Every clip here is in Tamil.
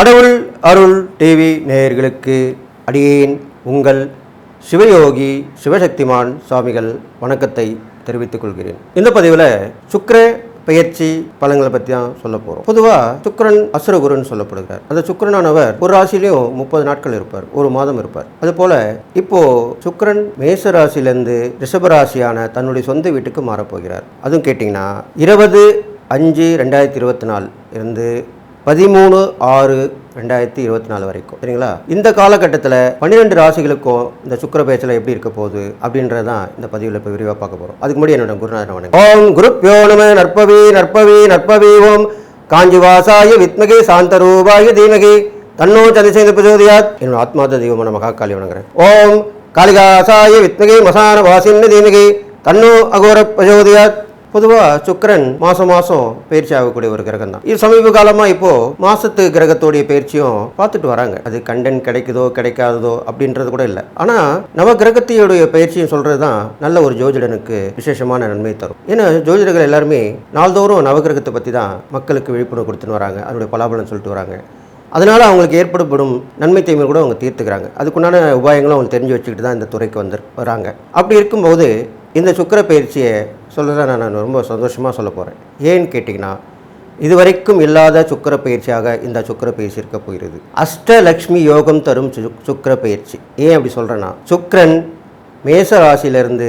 கடவுள் அருள் டிவி நேயர்களுக்கு அடியேன் உங்கள் சிவயோகி சிவசக்திமான் சுவாமிகள் வணக்கத்தை தெரிவித்துக் கொள்கிறேன். இந்த பதிவில் சுக்கர பெயர்ச்சி பலன்களை பற்றி தான் சொல்ல போகிறோம் பொதுவாக சுக்கரன் அசுரகுருன்னு சொல்லப்படுகிறார். அந்த சுக்கிரனானவர் ஒரு ராசிலையும் முப்பது நாட்கள் இருப்பார். ஒரு மாதம் இருப்பார். அது போல இப்போ மேச ராசியிலேருந்து ரிஷபராசியான தன்னுடைய சொந்த வீட்டுக்கு மாறப்போகிறார். அதுவும் கேட்டிங்கன்னா இருபது அஞ்சு ரெண்டாயிரத்தி இருபத்தி நாலு இருந்து பதிமூணு ஆறு ரெண்டாயிரத்தி இருபத்தி நாலு வரைக்கும். சரிங்களா? இந்த காலகட்டத்தில் பன்னிரெண்டு ராசிகளுக்கும் இந்த சுக்கிர பேச்சில் எப்படி இருக்க போகுது அப்படின்றதான் இந்த பதிவில் இப்போ விரிவாக பார்க்க போகிறோம் அதுக்கு முன்னாடி என்னோட குருநாதன் வணக்கம். ஓம் குருப் நம நற்பவி நற்பவி நற்பவி ஓம். காஞ்சிவாசாய வித்மகே சாந்தரூபாய தீமகி. தன்னோ சந்திரசேகர பிரஜோதியாத் என்னோட ஆத்மாத தெய்வமான மகாகாளி வணங்குறேன். ஓம் காளிகாசாய வித்மகி மசான வாசின்னு தீமகி. தன்னோ அகோர பிரஜோதியாத் பொதுவாக சுக்கிரன் மாதம் மாதம் பயிற்சி ஆகக்கூடிய ஒரு கிரகம் தான். இது சமீப காலமாக இப்போ மாசத்து கிரகத்தோடைய பயிற்சியும் பார்த்துட்டு வராங்க. அது கண்டன் கிடைக்குதோ கிடைக்காததோ அப்படின்றது கூட இல்லை. ஆனால் நவ கிரகத்தையுடைய பயிற்சியும் சொல்கிறது தான் நல்ல ஒரு ஜோதிடனுக்கு விசேஷமான நன்மை தரும். ஏன்னா ஜோதிடர்கள் எல்லாருமே நாள்தோறும் நவகிரகத்தை பற்றி தான் மக்களுக்கு விழிப்புணர்வு கொடுத்துன்னு வராங்க. அதனுடைய பலாபலம் சொல்லிட்டு வராங்க. அதனால் அவங்களுக்கு ஏற்படப்படும் நன்மை தீமை கூட அவங்க தீர்த்துக்கிறாங்க. அதுக்குண்டான உபாயங்களும் அவங்க தெரிஞ்சு வச்சுக்கிட்டு தான் இந்த துறைக்கு வந்து வராங்க. அப்படி இருக்கும்போது இந்த சுக்கிர பயிற்சியை சொல்கிறத நான் ரொம்ப சந்தோஷமாக சொல்ல போகிறேன் ஏன்னு கேட்டிங்கன்னா இதுவரைக்கும் இல்லாத சுக்கிர பயிற்சியாக இந்த சுக்கிர பயிற்சி இருக்க போயிடுது அஷ்டலக்ஷ்மி யோகம் தரும் சுக்கர சுக்கிர பயிற்சி ஏன் அப்படி சொல்கிறேன்னா சுக்கரன் மேச ராசியிலிருந்து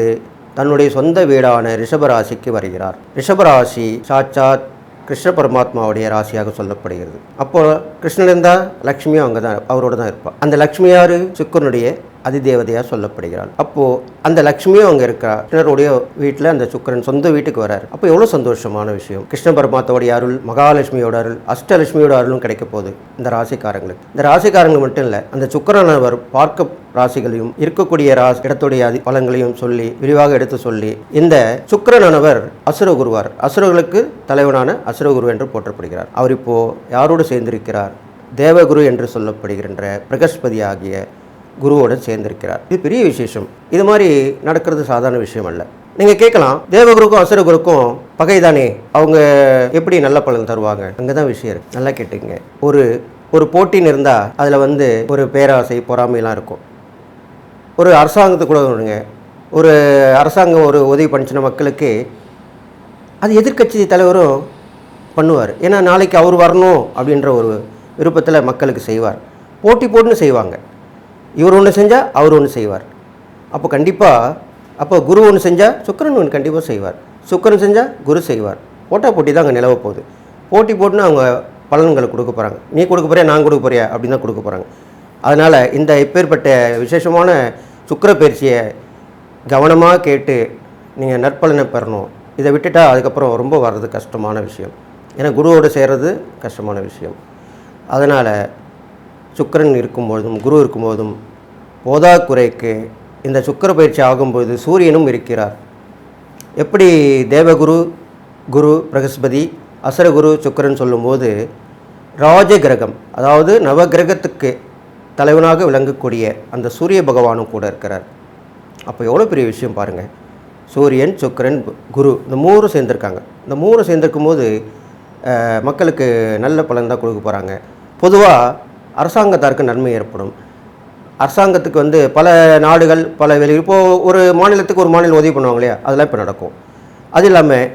தன்னுடைய சொந்த வீடான ரிஷபராசிக்கு வருகிறார். ரிஷபராசி சாட்சாத் கிருஷ்ண பரமாத்மாவுடைய ராசியாக சொல்லப்படுகிறது. அப்போ கிருஷ்ணன் இருந்தால் லக்ஷ்மியும் அங்கே தான் அவரோட தான் இருப்பாள் அந்த லக்ஷ்மி யாரு சுக்கரனுடைய அதிதேவதையாக சொல்லப்படுகிறாள். அப்போது அந்த லக்ஷ்மியும் அங்கே இருக்கிறா கிருஷ்ணருடைய வீட்டில் அந்த சுக்கரன் சொந்த வீட்டுக்கு வராரு. அப்போ எவ்வளோ சந்தோஷமான விஷயம். கிருஷ்ண பரமாத்தோடைய அருள் மகாலட்சுமியோட அருள் அஷ்டலட்சுமியோட அருளும் கிடைக்க போகுது இந்த ராசிக்காரங்களுக்கு. இந்த ராசிக்காரங்களுக்கு மட்டும் இல்லை அந்த சுக்கரனவர் பார்க்க ராசிகளையும் இருக்கக்கூடிய ராசி இடத்துடைய பலங்களையும் பலன்களையும் சொல்லி விரிவாக எடுத்து சொல்லி இந்த சுக்கிரனானவர் அசுரகுருவார். அசுரர்களுக்கு தலைவனான அசுரகுரு என்று போற்றப்படுகிறார். அவர் இப்போ யாரோடு சேர்ந்திருக்கிறார்? தேவகுரு என்று சொல்லப்படுகின்ற பிரகஸ்பதி ஆகிய குருவோடு சேர்ந்திருக்கிறார். இது பெரிய விசேஷம். இது மாதிரி நடக்கிறது சாதாரண விஷயம் அல்ல. நீங்கள் கேட்கலாம் தேவகுருக்கும் அசுரகுருக்கும் பகை தானே? அவங்க எப்படி நல்ல பலன் தருவாங்க? அங்கே தான் விஷயம் இருக்கு. நல்லா கேட்டுங்க ஒரு ஒரு போட்டின்னு இருந்தால் அதில் வந்து ஒரு பேராசை பொறாமையெல்லாம் இருக்கும். ஒரு அரசாங்கத்துக்கு கூட ஒரு அரசாங்கம் ஒரு உதவி பண்ணிச்சின மக்களுக்கு அது எதிர்க்கட்சி தலைவரும் பண்ணுவார். ஏன்னா நாளைக்கு அவர் வரணும் அப்படின்ற ஒரு விருப்பத்தில் மக்களுக்கு செய்வார். போட்டி போட்டுன்னு செய்வாங்க. இவர் ஒன்று செஞ்சால் அவர் ஒன்று செய்வார். அப்போ கண்டிப்பாக அப்போ குரு ஒன்று செஞ்சால் சுக்கரன் ஒன்று கண்டிப்பாக செய்வார். சுக்கிரன் செஞ்சால் குரு செய்வார். போட்டா போட்டி தான் அங்கே நிலவ போகுது. போட்டி போட்டுன்னு அவங்க பலன்களை கொடுக்க போகிறாங்க நீ கொடுக்க போறியா நான் கொடுக்க போறியா அப்படின்னு தான் கொடுக்க போகிறாங்க அதனால் இந்த இப்பேற்பட்ட விசேஷமான சுக்கர பயிற்சியை கவனமாக கேட்டு நீங்கள் நற்பலனை பெறணும். இதை விட்டுட்டா அதுக்கப்புறம் ரொம்ப வர்றது கஷ்டமான விஷயம். ஏன்னா குருவோடு சேர்கிறது கஷ்டமான விஷயம். அதனால் சுக்கிரன் இருக்கும்போதும் குரு இருக்கும்போதும் போதாக்குறைக்கு இந்த சுக்கிர பயிற்சி ஆகும்போது சூரியனும் இருக்கிறார். எப்படி தேவகுரு குரு பிரகஸ்பதி அசரகுரு சுக்கிரன் சொல்லும்போது ராஜ கிரகம் அதாவது நவகிரகத்துக்கு தலைவனாக விளங்கக்கூடிய அந்த சூரிய பகவானும் கூட இருக்கிறார். அப்போ எவ்வளோ பெரிய விஷயம் பாருங்கள் சூரியன் சுக்கிரன் குரு இந்த மூணு சேர்ந்துருக்காங்க. இந்த மூணு சேர்ந்துருக்கும் போது மக்களுக்கு நல்ல பலன் தான் கொடுக்க போகிறாங்க பொதுவாக அரசாங்கத்தாருக்கு நன்மை ஏற்படும். அரசாங்கத்துக்கு வந்து பல நாடுகள் பல வெளி இப்போது ஒரு மாநிலத்துக்கு ஒரு மாநிலம் உதவி பண்ணுவாங்க இல்லையா? அதெல்லாம் இப்போ நடக்கும். அது இல்லாமல்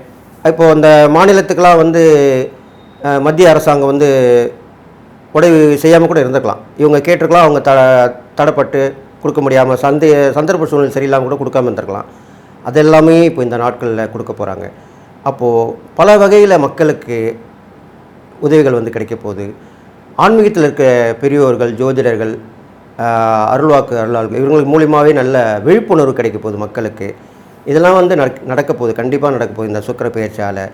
இப்போது அந்த மாநிலத்துக்கெலாம் வந்து மத்திய அரசாங்கம் வந்து உதவி செய்யாமல் கூட இருந்திருக்கலாம் இவங்க கேட்டிருக்கலாம் அவங்க த தடைப்பட்டு கொடுக்க முடியாமல் சந்தை சந்தர்ப்ப சூழ்நிலை சரியில்லாமல் கூட கொடுக்காம இருந்திருக்கலாம். அது எல்லாமே இப்போ இந்த நாட்களில் கொடுக்க போகிறாங்க அப்போது பல வகையில் மக்களுக்கு உதவிகள் வந்து கிடைக்க போகுது. ஆன்மீகத்தில் இருக்க பெரியோர்கள் ஜோதிடர்கள் அருள்வாக்கு அருளாளர்கள் இவங்களுக்கு மூலியமாகவே நல்ல விழிப்புணர்வு கிடைக்க போகுது மக்களுக்கு. இதெல்லாம் வந்து நடக்க போகுது கண்டிப்பாக நடக்க போகுது இந்த சுக்கிர பயிற்சியால்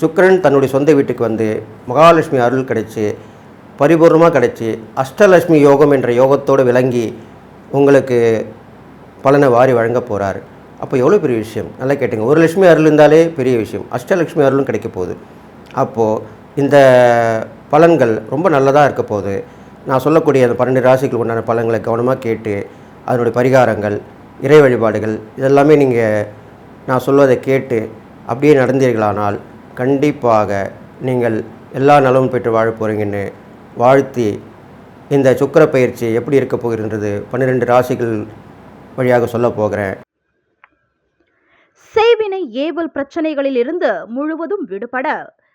சுக்கிரன் தன்னுடைய சொந்த வீட்டுக்கு வந்து மகாலட்சுமி அருள் கிடைச்சி பரிபூர்ணமாக கிடைச்சி அஷ்டலட்சுமி யோகம் என்ற யோகத்தோடு விளங்கி உங்களுக்கு பலனை வாரி வழங்க போகிறார் அப்போ எவ்வளோ பெரிய விஷயம்? நல்லா கேட்டுங்க. ஒரு லட்சுமி அருள் இருந்தாலே பெரிய விஷயம். அஷ்டலட்சுமி அருளும் கிடைக்க போகுது. அப்போது இந்த பலன்கள் ரொம்ப நல்லதாக இருக்க போகுது. நான் சொல்லக்கூடிய அந்த பன்னெண்டு ராசிக்கு உண்டான பலன்களை கவனமாக கேட்டு அதனுடைய பரிகாரங்கள் இறை வழிபாடுகள் இதெல்லாமே நீங்கள் நான் சொல்வதை கேட்டு அப்படியே நடந்தீர்களானால் கண்டிப்பாக நீங்கள் எல்லா நலமும் பெற்று வாழ போகிறீங்கன்னு வாழ்த்தி இந்த சுக்கிர பயிற்சி எப்படி இருக்க போகின்றது பன்னிரெண்டு ராசிகள் வழியாக சொல்ல போகிறேன். செய்வினை ஏவல் பிரச்சனைகளில் இருந்து முழுவதும் விடுபட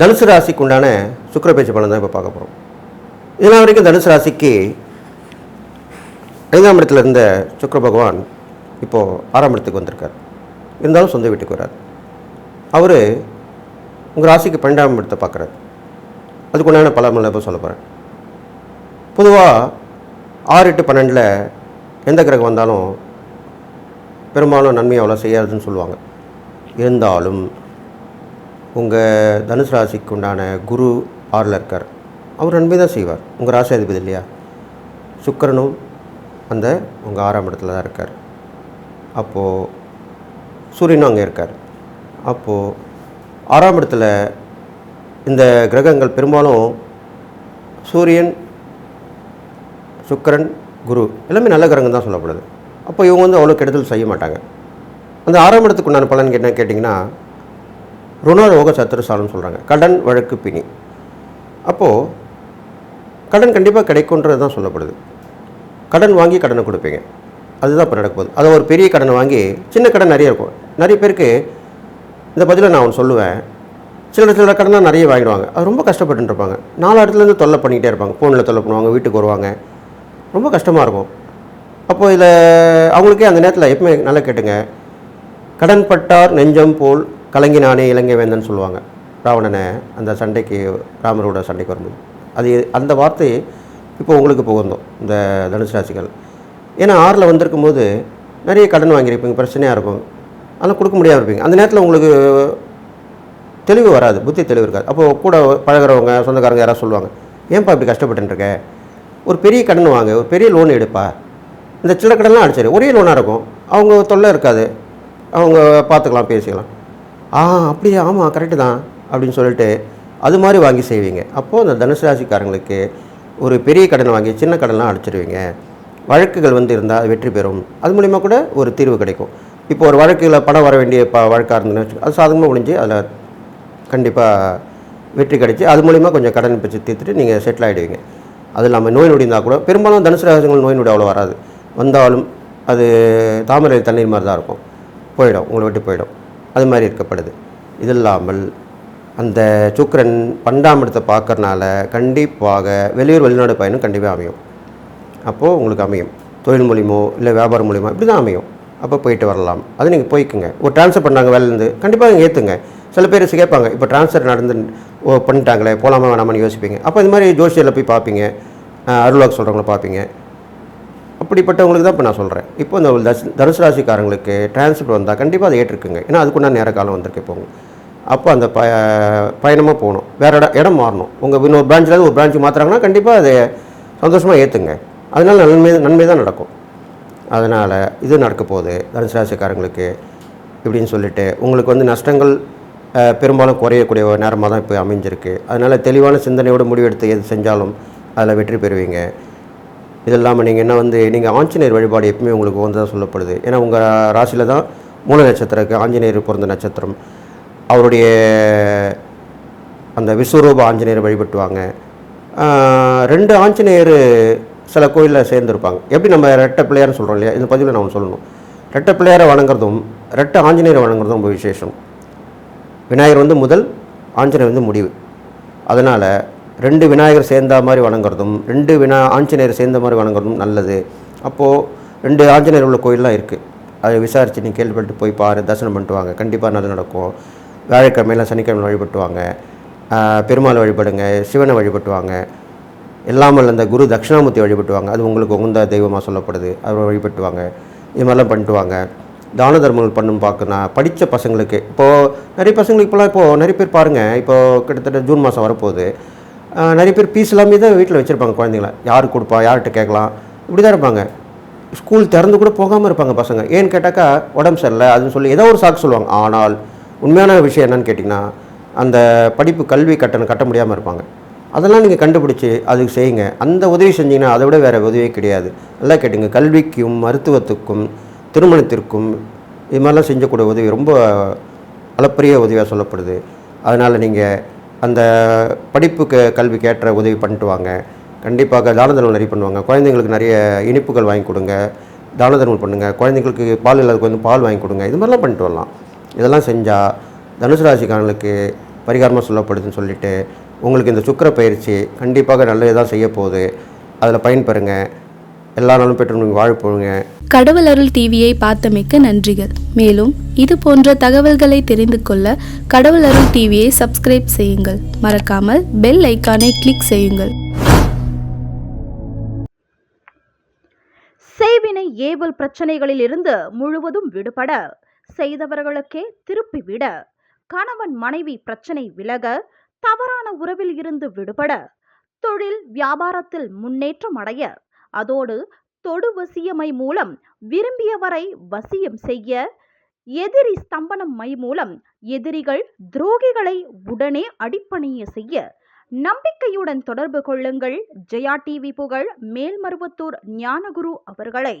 தனுசு ராசிக்கு உண்டான சுக்கரபேச்சு பலன் தான் இப்போ பார்க்க போகிறோம் இதனால் வரைக்கும் தனுசு ராசிக்கு ஐந்தாம் இடத்துல இருந்த சுக்கர பகவான் இப்போது ஆறாம் இடத்துக்கு வந்திருக்கார். இருந்தாலும் சொந்த வீட்டுக்கு வரார். அவர் உங்கள் ராசிக்கு பன்னெண்டாம் இடத்தை பார்க்குறாரு. அதுக்கு உண்டான பலன்களை இப்போ சொல்ல போகிறேன் பொதுவாக ஆறு எட்டு பன்னெண்டில் எந்த கிரகம் வந்தாலும் பெரும்பாலும் நன்மை அவ்வளோ செய்யாதுன்னு சொல்லுவாங்க. இருந்தாலும் உங்கள் தனுசு ராசிக்கு உண்டான குரு ஆறில் இருக்கார். அவர் நன்மை தான் செய்வார். உங்கள் ராசி அதிபதி இல்லையா? சுக்கிரனும் அந்த உங்கள் ஆறாம் இடத்துல தான் இருக்கார். அப்போது சூரியனும் அங்கே இருக்கார். அப்போது ஆறாம் இடத்துல இந்த கிரகங்கள் பெரும்பாலும் சூரியன் சுக்கிரன் குரு எல்லாமே நல்ல கிரகம் தான் சொல்லப்படுது. அப்போ இவங்க வந்து அவ்வளோ கெடுதல் செய்ய மாட்டாங்க. அந்த ஆறாம் இடத்துக்கு உண்டான பலன் என்ன கேட்டிங்கன்னா ருணரோக சத்துருசாலம்னு சொல்கிறாங்க கடன் வழக்கு பிணி. அப்போது கடன் கண்டிப்பாக கிடைக்குன்றது தான் சொல்லப்படுது. கடன் வாங்கி கடனை கொடுப்பீங்க. அதுதான் இப்போ நடக்க போகுது. ஒரு பெரிய கடனை வாங்கி சின்ன கடன் நிறைய இருக்கும். நிறைய பேருக்கு இந்த பதிலை நான் ஒன்று சொல்லுவேன். சில சில கடனாக நிறைய வாங்கிடுவாங்க. அது ரொம்ப கஷ்டப்பட்டு இருப்பாங்க. நாலு இடத்துலேருந்து தொல்லை பண்ணிக்கிட்டே இருப்பாங்க. ஃபோனில் தொல்லை பண்ணுவாங்க வீட்டுக்கு வருவாங்க. ரொம்ப கஷ்டமாக இருக்கும். அப்போ இதில் அவங்களுக்கே அந்த நேரத்தில் எப்பவுமே நல்லா கேட்டுங்க. கடன் பட்டார் நெஞ்சம் போல் கலங்கினானே இலங்கை வேந்தன் சொல்லுவாங்க. ராவணனை அந்த சண்டைக்கு ராமரோட சண்டைக்கு வரும்போது. அது அந்த வார்த்தை இப்போ உங்களுக்கு புகுந்தோம் இந்த தனுசு ராசிகள். ஏன்னா ஆறில் வந்திருக்கும் போது நிறைய கடன் வாங்கியிருப்பீங்க பிரச்சனையாக இருக்கும். அதெல்லாம் கொடுக்க முடியாமல் இருப்பீங்க. அந்த நேரத்தில் உங்களுக்கு தெளிவு வராது புத்தி தெளிவு இருக்காது. அப்போது கூட பழகுறவங்க சொந்தக்காரங்க யாராவது சொல்லுவாங்க ஏன்ப்பா இப்படி கஷ்டப்பட்டுன்னு இருக்க ஒரு பெரிய கடன் வாங்க ஒரு பெரிய லோன் எடுப்பா. இந்த சின்ன கடன்லாம் அடிச்சிரு. ஒரே லோனாக இருக்கும். அவங்க தொல்லை இருக்காது. அவங்க பார்த்துக்கலாம் பேசிக்கலாம். ஆ அப்படியா ஆமாம் கரெக்டு தான் அப்படின்னு சொல்லிட்டு அது மாதிரி வாங்கி செய்வீங்க. அப்போது அந்த தனுசு ராசிக்காரங்களுக்கு ஒரு பெரிய கடனை வாங்கி சின்ன கடன்லாம் அடிச்சிருவீங்க. வழக்குகள் வந்து இருந்தால் வெற்றி பெறும். அது மூலிமா கூட ஒரு தீர்வு கிடைக்கும். இப்போ ஒரு வழக்கில் பணம் வர வேண்டிய ப வழக்காக இருந்ததுன்னு வச்சுக்கோ, அது சாதகமாக முடிஞ்சு அதில் கண்டிப்பாக வெற்றி கிடைச்சி அது மூலிமா கொஞ்சம் கடன் பிச்சு தீர்த்துட்டு நீங்கள் செட்டில் ஆகிடுவீங்க அது இல்லாமல் நோய் நொடி இருந்தால் கூட பெரும்பாலும் தனுசு ராசிகள் நோய் நொடி அவ்வளோ வராது. வந்தாலும் அது தாமரை தண்ணீர் மாதிரி தான் இருக்கும். போயிடும் உங்களை விட்டு போயிடும். அது மாதிரி இருக்கப்படுது இது இல்லாமல் அந்த சுக்கரன் பன்னெண்டாம் இடத்தை பார்க்கறனால கண்டிப்பாக வெளியூர் வெளிநாடு பயணம் கண்டிப்பாக அமையும். அப்போது உங்களுக்கு அமையும். தொழில் மூலியமோ இல்லை வியாபாரம் மூலியமோ இப்படி தான் அமையும். அப்போ போயிட்டு வரலாம். அது நீங்கள் போய்க்குங்க. ஒரு ட்ரான்ஸ்ஃபர் பண்ணாங்க வேலையிலேருந்து கண்டிப்பாக நீங்கள் ஏற்றுங்க சில பேர் கேட்பாங்க இப்போ ட்ரான்ஸ்ஃபர் நடந்து ஓ பண்ணிட்டாங்களே போகலாமா வேணாமான்னு யோசிப்பீங்க. அப்போ இது மாதிரி ஜோசியரில் போய் பார்ப்பீங்க. அருள்வாக்கு சொல்கிறவங்கள பார்ப்பீங்க. அப்படிப்பட்டவங்களுக்கு தான் இப்போ நான் சொல்கிறேன். இப்போ இந்த தஸ் தனுசு ராசிக்காரங்களுக்கு டிரான்ஸ்ஃபர் வந்தால் கண்டிப்பாக அதை ஏற்றுக்குங்க. ஏன்னா அதுக்குண்டான நேர காலம் வந்திருக்கு இப்போ அப்போ அந்த ப பயணமாக போகணும். வேறு இடம் இடம் மாறணும். உங்கள் இன்னொரு பிரான்ச்சில் ஒரு பிரான்ச்சு மாற்றுறாங்கன்னா கண்டிப்பாக அதை சந்தோஷமாக ஏற்றுங்க அதனால் நன்மை நன்மை தான் நடக்கும். அதனால் இது நடக்க போகுது. தனுசு ராசிக்காரங்களுக்கு இப்படின்னு சொல்லிட்டு உங்களுக்கு வந்து நஷ்டங்கள் பெரும்பாலும் குறையக்கூடிய ஒரு நேரமாக தான் இப்போ அமைஞ்சிருக்கு. அதனால் தெளிவான சிந்தனையோடு முடிவெடுத்து எது செஞ்சாலும் அதில் வெற்றி பெறுவீங்க. இது இல்லாமல் நீங்கள் என்ன வந்து நீங்கள் ஆஞ்சநேயர் வழிபாடு எப்பவுமே உங்களுக்கு வந்ததாக சொல்லப்படுது. ஏன்னா உங்கள் ராசியில் தான் மூல நட்சத்திரக்கு ஆஞ்சநேயர் பிறந்த நட்சத்திரம். அவருடைய அந்த விஸ்வரூப ஆஞ்சநேயர் வழிபட்டுவாங்க. ரெண்டு ஆஞ்சநேயர் சில கோயிலில் சேர்ந்துருப்பாங்க. எப்படி நம்ம ரெட்டை பிள்ளையார்னு சொல்கிறோம் இல்லையா? இந்த பதிவில் நான் சொல்லணும். ரெட்டை பிள்ளையாரை வணங்குறதும் ரெட்டை ஆஞ்சநேயரை வணங்குறதும் ரொம்ப விசேஷம். விநாயகர் வந்து முதல் ஆஞ்சநேயர் வந்து முடிவு. அதனால் ரெண்டு விநாயகர் சேர்ந்த மாதிரி வணங்குறதும் ரெண்டு வினா ஆஞ்சநேயர் சேர்ந்த மாதிரி வணங்குறதும் நல்லது. அப்போது ரெண்டு ஆஞ்சநேயர் உள்ள கோயிலெலாம் இருக்குது அதை விசாரித்து நீ கேள்விப்பட்டு போய் பாரு தரிசனம் பண்ணிட்டு வாங்க. கண்டிப்பாக நல்லது நடக்கும். வியாழக்கிழமையில சனிக்கிழமை வழிபட்டுவாங்க. ஆஹ் பெருமாள் வழிபடுங்க சிவனை வழிபட்டுவாங்க. இல்லாமல் அந்த குரு தட்சிணாமூர்த்தி வழிபட்டுவாங்க. அது உங்களுக்கு உகந்த தெய்வமாக சொல்லப்படுது. அவர் வழிபட்டுவாங்க. இது மாதிரிலாம் பண்ணிட்டு வாங்க. தான தர்மங்கள் பண்ணும் பார்க்கணும் படித்த பசங்களுக்கு இப்போது நிறைய பசங்களுக்கு இப்போலாம் இப்போது நிறைய பேர் பாருங்கள் இப்போது கிட்டத்தட்ட ஜூன் மாதம் வரப்போகுது. நிறைய பேர் பீஸ் எல்லாமே தான் வீட்டில் வச்சுருப்பாங்க குழந்தைங்கள. யார் கொடுப்பா யார்கிட்ட கேட்கலாம்? இப்படி தான் இருப்பாங்க. ஸ்கூல் திறந்து கூட போகாமல் இருப்பாங்க பசங்க. ஏன்னு கேட்டாக்கா உடம்பு சரியில்லை அதுன்னு சொல்லி ஏதோ ஒரு சாக்கு சொல்லுவாங்க. ஆனால் உண்மையான விஷயம் என்னன்னு கேட்டிங்கன்னா அந்த படிப்பு கல்வி கட்டணம் கட்ட முடியாமல் இருப்பாங்க. அதெல்லாம் நீங்கள் கண்டுபிடிச்சி அதுக்கு செய்யுங்க. அந்த உதவி செஞ்சிங்கன்னா அதை விட வேறு உதவியே கிடையாது. நல்லா கேட்டுங்க. கல்விக்கும் மருத்துவத்துக்கும் திருமணத்திற்கும் இது மாதிரிலாம் செஞ்சக்கூடிய உதவி ரொம்ப அளப்பரிய உதவியாக சொல்லப்படுது. அதனால் நீங்கள் அந்த படிப்புக்கு கல்விக்கு ஏற்ற உதவி பண்ணிட்டு வாங்க கண்டிப்பாக தான தர்மம் நிறைய பண்ணுவாங்க. குழந்தைங்களுக்கு நிறைய இனிப்புகள் வாங்கி கொடுங்க. தான தர்மம் பண்ணுங்கள் குழந்தைங்களுக்கு பால் இல்லாததுக்கு வந்து பால் வாங்கி கொடுங்க. இது மாதிரிலாம் பண்ணிட்டு வரலாம். இதெல்லாம் செஞ்சால் தனுசு ராசிக்காரங்களுக்கு பரிகாரமாக சொல்லப்படுதுன்னு சொல்லிவிட்டு உங்களுக்கு இந்த சுக்கிர பயிற்சி கண்டிப்பாக நல்லது தான் செய்ய போகுது அதில் பயன்பெறுங்க எல்லா நாளும் பெற்று நீங்கள் கடவுள் அருள் டிவியை பார்த்தமைக்க நன்றிகள். மேலும் இது போன்ற தகவல்களை தெரிந்து கொள்ள கடவுள் அருள் டிவியை சப்ஸ்கிரைப் செய்யுங்கள். மறக்காமல் பெல் ஐக்கானை கிளிக் செய்யுங்கள். செய்வினை ஏவல் பிரச்சனைகளில் இருந்து முழுவதும் விடுபட செய்தவர்களுக்கே திருப்பி விட கணவன் மனைவி பிரச்சனை விலக தவறான உறவில் இருந்து விடுபட தொழில் வியாபாரத்தில் முன்னேற்றம் அடைய அதோடு தொடு வசியமை மூலம் விரும்பியவரை வசியம் செய்ய எதிரி ஸ்தம்பனம் மை மூலம் எதிரிகள் துரோகிகளை உடனே அடிப்பணிய செய்ய நம்பிக்கையுடன் தொடர்பு கொள்ளுங்கள். ஜெயா டிவி புகழ் மேல்மருவத்தூர் ஞானகுரு அவர்களை.